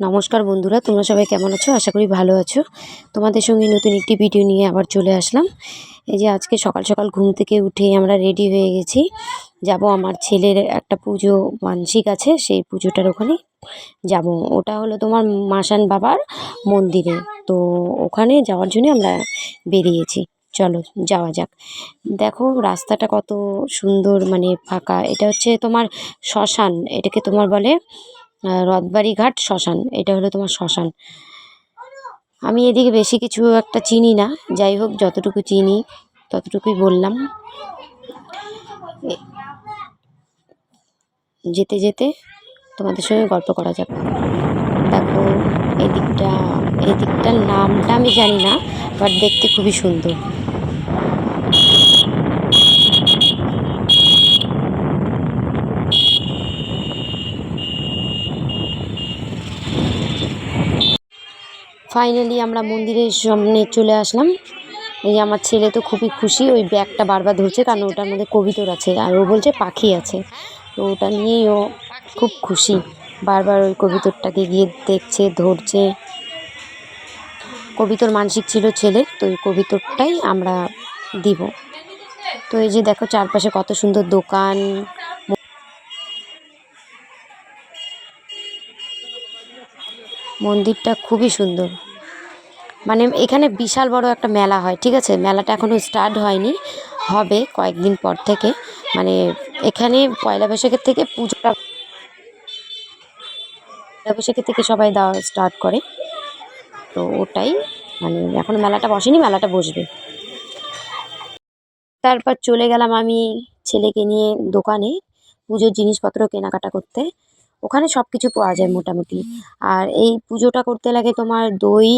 নমস্কার বন্ধুরা, তোমরা সবাই কেমন আছো? আশা করি ভালো আছো। তোমাদের সঙ্গে নতুন একটি ভিডিও নিয়ে আবার চলে আসলাম। এই যে আজকে সকাল সকাল ঘুম থেকে উঠে আমরা রেডি হয়ে গেছি। যাব আমার ছেলের একটা পুজো, মানসিক আছে, সেই পুজোটার ওখানে যাব। ওটা হলো তোমার মাসান বাবার মন্দিরে। তো ওখানে যাওয়ার জন্য আমরা বেরিয়েছি। চলো, যাওয়া যাক। দেখো রাস্তাটা কত সুন্দর মানে ফাঁকা। এটা হচ্ছে তোমার শ্মশান। এটাকে তোমার বলে রথবাড়ি ঘাট শ্মশান, এটা হলো তোমার শ্মশান। আমি এদিকে বেশি কিছু একটা চিনি না, যাই হোক, যতটুকু চিনি, ততটুকুই বললাম। যেতে যেতে তোমাদের সঙ্গে গল্প করা যাক। দেখো, এদিকটা, এদিকটার নামটা আমি জানি না বাট দেখতে খুবই সুন্দর। ফাইনালি আমরা মন্দিরের সামনে চলে আসলাম। এই আমার ছেলে তো খুবই খুশি, ওই ব্যাগটা বারবার ধরছে কারণ ওটার মধ্যে কবিতর আছে আর ও বলছে পাখি আছে। তো ওটা নিয়েই ও খুব খুশি, বারবার ওই কবিতরটাকে গিয়ে দেখছে, ধরছে। কবিতর মানসিক ছিল ছেলে, তো ওই কবিতরটাই আমরা দিব। তো এই যে দেখো চারপাশে কত সুন্দর দোকান মন্দিরটা খুবই সুন্দর। মানে এখানে বিশাল বড় একটা মেলা হয়, ঠিক আছে? মেলাটা এখনও স্টার্ট হয়নি, হবে কয়েকদিন পর থেকে। মানে এখানে পয়লা বৈশাখের থেকে পুজোটা পয়লা বৈশাখের থেকে সবাই দেওয়া স্টার্ট করে। তো ওটাই মানে এখন মেলাটা বসেনি, মেলাটা বসবে। তারপর চলে গেলাম আমি ছেলেকে নিয়ে দোকানে, পুজোর জিনিসপত্র কেনাকাটা করতে। ওখানে সব কিছু পাওয়া যায় মোটামুটি। আর এই পুজোটা করতে লাগে তোমার দই,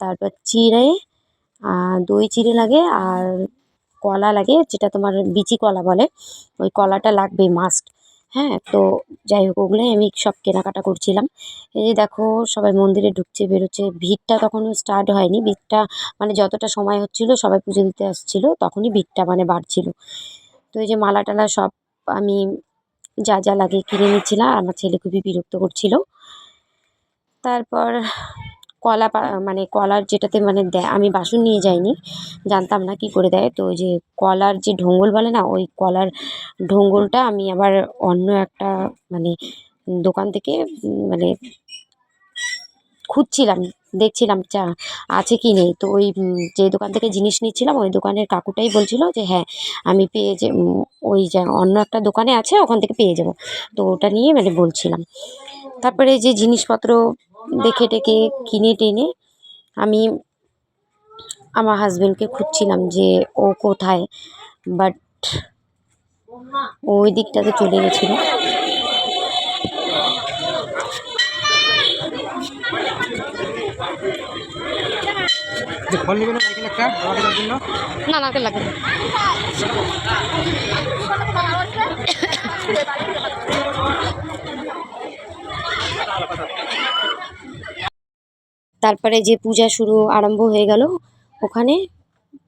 তারপর চিড়ে দই চিড়ে লাগে আর কলা লাগে, যেটা তোমার বিচি কলা বলে। ওই কলাটা লাগবে মাস্ট হ্যাঁ? তো যাই হোক, ওগুলোই আমি সব কেনাকাটা করছিলাম। এই যে দেখো, সবাই মন্দিরে ঢুকছে, বেরোচ্ছে। ভিড়টা তখনও স্টার্ট হয়নি। ভিড়টা মানে যতটা সময় হচ্ছিল, সবাই পুজো দিতে আসছিল, তখনই ভিড়টা মানে বাড়ছিল। তো এই যে মালা টালা সব আমি যা যা লাগে কিনে নিচ্ছিলাম আমার ছেলে খুবই বিরক্ত করছিল। তারপর কলা মানে কলার যেটাতে মানে দেয় আমি বাসন নিয়ে যাইনি, জানতাম না কি করে দেয়। তো যে কলার যে ঢোঙ্গল বলে না, ওই কলার ঢোঙ্গলটা আমি আবার অন্য একটা মানে দোকান থেকে মানে খুঁজছিলাম। দেখছিলাম চা আছে কি নেই? তো ওই যে দোকান থেকে জিনিস নিচ্ছিলাম, ওই দোকানের কাকুটাই বলছিল যে হ্যাঁ আমি পেয়ে যে ওই যে অন্য একটা দোকানে আছে, ওখান থেকে পেয়ে যাব। তো ওটা নিয়ে মানে বলছিলাম। তারপরে যে জিনিসপত্র দেখে টেকে কিনে টেনে আমি আমার হাজব্যান্ডকে খুঁজছিলাম যে ও কোথায়, বাট ওই দিকটাতে চলে গেছিল। ফল নেবেন জন্য? না না। তারপরে যে পূজা শুরু, আরম্ভ হয়ে গেল, ওখানে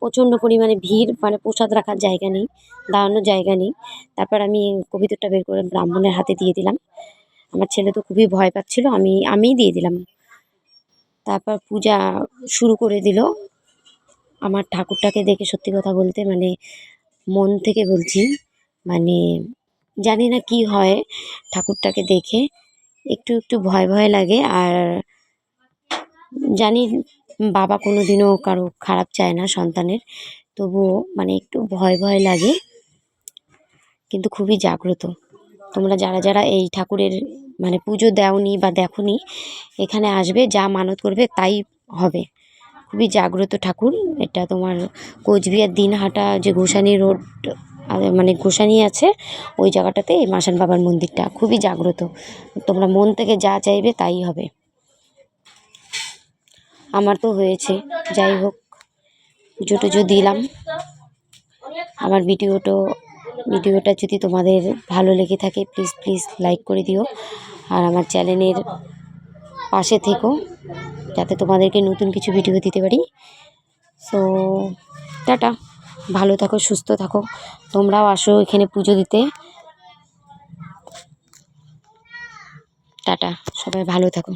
প্রচণ্ড পরিমাণে ভিড় মানে প্রসাদ রাখার জায়গা নেই, দাঁড়ানোর জায়গা নেই। তারপর আমি কবিতরটা বের করে ব্রাহ্মণের হাতে দিয়ে দিলাম। আমার ছেলে তো খুবই ভয় পাচ্ছিল, আমি, আমিই দিয়ে দিলাম। তারপর পূজা শুরু করে দিল। আমার ঠাকুরটাকে দেখে সত্যি কথা বলতে মানে মন থেকে বলছি মানে জানি না কি হয় ঠাকুরটাকে দেখে। একটু একটু ভয় ভয় লাগে আর জানি বাবা কোনো দিনও কারও খারাপ চায় না সন্তানের, তবুও মানে একটু ভয় ভয় লাগে। কিন্তু খুবই জাগ্রত। তোমরা যারা যারা এই ঠাকুরের মানে পুজো দেওনি বা দেখোনি, এখানে আসবে, যা মানত করবে তাই হবে। খুবই জাগ্রত ঠাকুর, এটা তোমার কোচবিহার দিনহাটা যে গোসানি রোড মানে গোসানি আছে, ওই জায়গাটাতে এই মাসান বাবার মন্দিরটা, খুবই জাগ্রত। তোমরা মন থেকে যা চাইবে তাই হবে। আমার তো হয়েছে, যাই হোক, পুজো টুজো দিলাম। আমার ভিডিওটা ভিডিওটা যদি তোমাদের ভালো লেগে থাকে প্লিজ প্লিজ লাইক করে দিও। আর আমার চ্যানেলের পাশে থেকো, যাতে তোমাদেরকে নতুন কিছু ভিডিও দিতে পারি। So ta-ta. ভালো থাকো, সুস্থ থাকো। তোমরাও আসো এখানে পুজো দিতে। টাটা। সবাই ভালো থাকো।